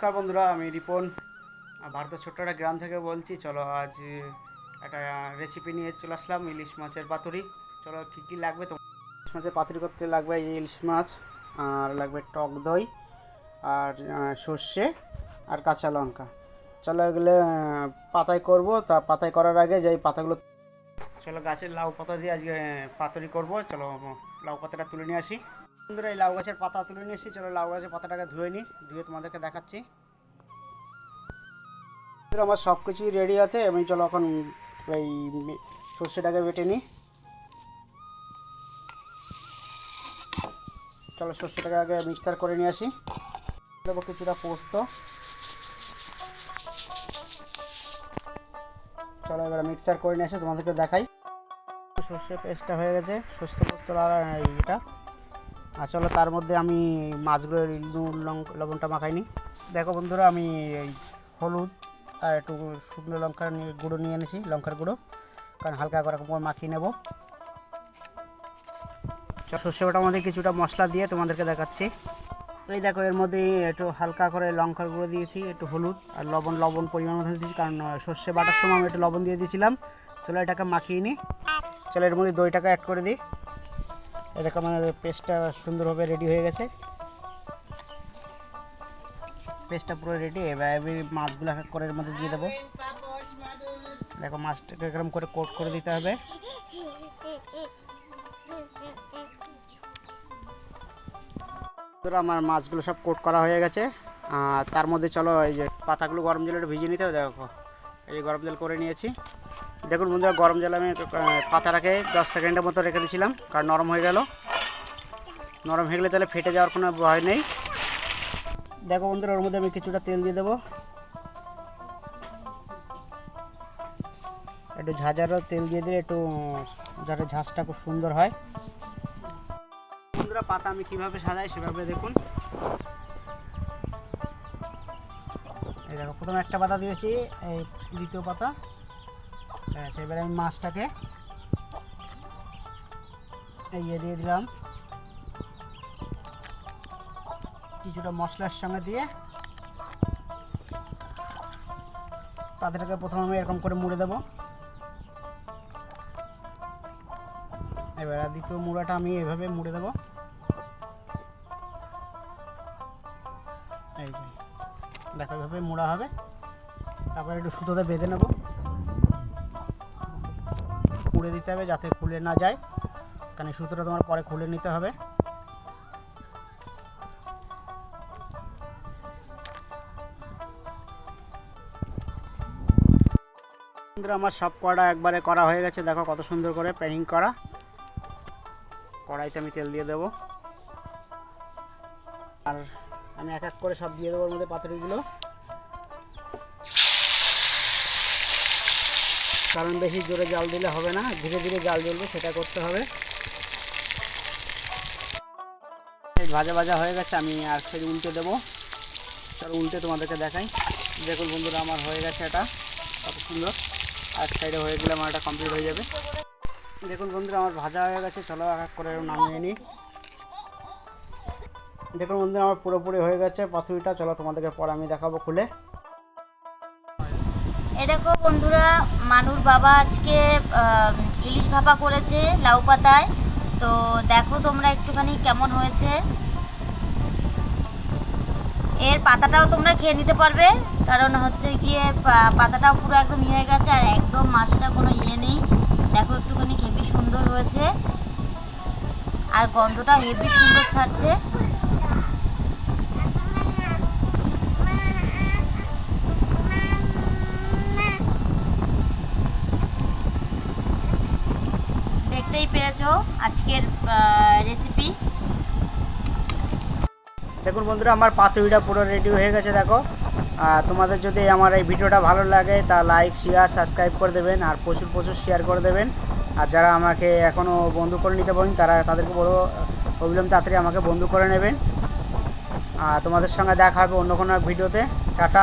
নমস্কার বন্ধুরা আমি রিপন। ভারতের ছোট্ট একটা গ্রাম থেকে বলছি চলো আজ একটা রেসিপি নিয়ে চলে আসলাম ইলিশ মাছের পাতুরি। চলো কী কী লাগবে তো ইলিশ মাছের পাতুরি করতে লাগবে ইলিশ মাছ আর লাগবে টক দই আর সর্ষে আর কাঁচা লঙ্কা। চলো এগুলো পাতায় করব তা পাতায় করার আগে যে এই পাতাগুলো চলো গাছের লাউ পাতা দিয়ে আজকে পাতুরি করব। চলো লাউ পাতাটা তুলে নিয়ে আসি। বন্ধুরা, এই লাউ গাছের পাতা তুলে নিয়ে এসেছি। চলো লাউ গাছের পাতাটাকে ধুয়ে নিই ধুয়ে তোমাদেরকে দেখাচ্ছি। আমার সব কিছুই রেডি আছে। আমি চলো এখন এই সর্ষেটাকে বেটে নিই চলো সর্ষেটাকে আগে মিক্সচার করে নিয়ে আসি। দেবো কিছুটা পোস্ত। চলো এবার মিক্সচার করে নিয়ে আসি তোমাদেরকে দেখাই। সর্ষে পেস্টটা হয়ে গেছে। সর্ষে পোস্ত এটা আর চলো তার মধ্যে আমি মাছগুলো নুন লঙ্কা লবণটা মাখাইনি। দেখো বন্ধুরা, আমি এই হলুদ আর একটু শুকনো লঙ্কা নিয়ে গুঁড়ো নিয়ে এনেছি, লঙ্কার গুঁড়ো। কারণ হালকা করে করে মাখিয়ে নেব। সর্ষে বাটার মধ্যে কিছুটা মশলা দিয়ে তোমাদেরকে দেখাচ্ছি। এই দেখো, এর মধ্যে একটু হালকা করে লঙ্কার গুঁড়ো দিয়েছি, একটু হলুদ আর লবণ লবণ পরিমাণ মতো দিয়েছি, কারণ সর্ষে বাটার সময় আমি একটু লবণ দিয়ে দিয়েছিলাম। চলো, এটাকে মাখিয়ে নিই চলো, এর মধ্যে দইটাকে অ্যাড করে দিই। এরকম আমার পেস্টটা সুন্দরভাবে রেডি হয়ে গেছে। পেস্টটা পুরো রেডি এবার আমি মাছগুলো এক এর মধ্যে দিয়ে দেবো। দেখো মাছটাকে এরকম করে কোট করে দিতে হবে। আমার মাছগুলো সব কোট করা হয়ে গেছে। তার মধ্যে চলো, এই যে পাতাগুলো গরম জলে ভিজিয়ে নিতে হবে, দেখো। এই গরম জল করে নিয়েছি। দেখুন বন্ধুরা গরম জলে আমি আহ, পাতাটাকে দশ সেকেন্ডের মতো রেখে দিয়েছিলাম কারণ নরম হয়ে গেল। নরম হয়ে গেলে তাহলে ফেটে যাওয়ার কোনো ভয় নেই। দেখো বন্ধুরা ওর মধ্যে আমি কিছুটা তেল দিয়ে দেবো। একটু ঝাঁঝারও তেল দিয়ে দিলে একটু যাতে ঝাঁসটা খুব সুন্দর হয়। বন্ধুরা পাতা আমি কীভাবে সাজাই সেভাবে দেখুন। এই দেখো প্রথমে একটা পাতা দিয়েছি এই দ্বিতীয় পাতা। ব্যাস, এবারে আমি মাছটাকে ইয়ে দিয়ে দিলাম। কিছুটা মশলার সঙ্গে দিয়ে পাতাটাকে প্রথমে আমি এরকম করে মুড়ে দেবো। এবার দ্বিতীয় মুড়াটা আমি এভাবে মুড়ে দেবো। এই দেখো এভাবে মুড়া হবে। তারপরে একটু সুতোতে বেঁধে নেব। খুলে দিতে হবে যাতে খুলে না যায়। কারণ সুতোটা তোমার পরে খুলে নিতে হবে। আমার সব কড়া একবারে করা হয়ে গেছে। দেখো কত সুন্দর করে প্যাকিং করা। কড়াইতে আমি তেল দিয়ে দেবো। আর আমি এক এক করে সব দিয়ে দেবো ওর মধ্যে পাতুরিগুলো। কারণ বেশি জোরে জাল দিলে হবে না, ধীরে ধীরে জাল জ্বলবে সেটা করতে হবে। ভাজা ভাজা হয়ে গেছে, আমি আর সাইড উল্টে দেবো। চলো উল্টে তোমাদেরকে দেখাই। দেখুন বন্ধুরা, আমার হয়ে গেছে এটা, কত সুন্দর। আর সাইডে হয়ে গেলে আমার এটা কমপ্লিট হয়ে যাবে। দেখুন বন্ধুরা, আমার ভাজা হয়ে গেছে, চলো এক এক করে নামিয়ে নিই। দেখুন বন্ধুরা, আমার পুরোপুরি হয়ে গেছে পাথুরিটা চলো তোমাদেরকে পরে আমি দেখাবো খুলে। এ দেখো বন্ধুরা, মানুর বাবা আজকে ইলিশ ভাপা করেছে লাউ পাতায়। তো দেখো তোমরা একটুখানি কেমন হয়েছে। এর পাতাটাও তোমরা খেয়ে নিতে পারবে। কারণ হচ্ছে গিয়ে পাতাটাও পুরো একদম ইয়ে হয়ে গেছে আর একদম মাছটা কোনো ইয়ে নেই। দেখো একটুখানি হেভি সুন্দর হয়েছে। আর গন্ধটা হেভি সুন্দর ছাড়ছে। দেখতেই পেরেছ আজকের রেসিপি দেখুন বন্ধুরা, আমার পাতুরিটা পুরো রেডি হয়ে গেছে, দেখো। আর তোমাদের যদি আমার এই ভিডিওটা ভালো লাগে, তা লাইক শেয়ার সাবস্ক্রাইব করে দেবেন, আর প্রচুর প্রচুর শেয়ার করে দেবেন। আর যারা আমাকে এখনও বন্ধু করে নিতে পারেন, তারা তাদেরকে বড় অবিলম্ব তাড়াতাড়ি আমাকে বন্ধু করে নেবেন। আর তোমাদের সঙ্গে দেখা হবে অন্য কোনো ভিডিওতে। টাটা।